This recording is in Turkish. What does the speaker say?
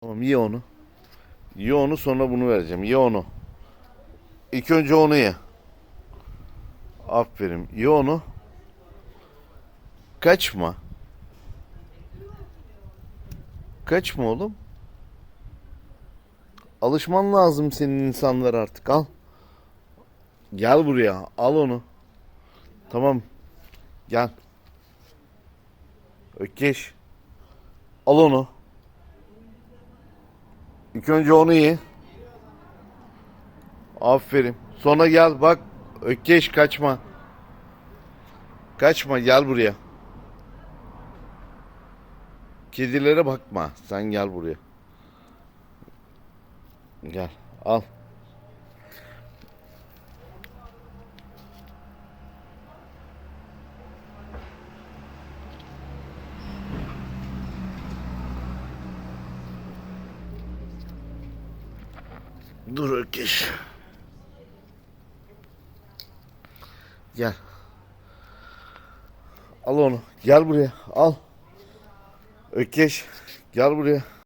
Tamam ye onu. Ye onu sonra bunu vereceğim. Ye onu. İlk önce onu ye. Aferin. Ye onu. Kaçma. Kaçma oğlum. Alışman lazım senin insanlar artık. Al. Gel buraya. Al onu. Tamam. Gel. Ökeş. Al onu. İlk önce onu ye. Aferin. Sonra gel bak. Ökeş kaçma. Kaçma gel buraya. Kedilere bakma. Sen gel buraya. Gel. Al. Dur Ökeş. Gel. Al onu. Gel buraya. Al. Ökeş. Gel buraya.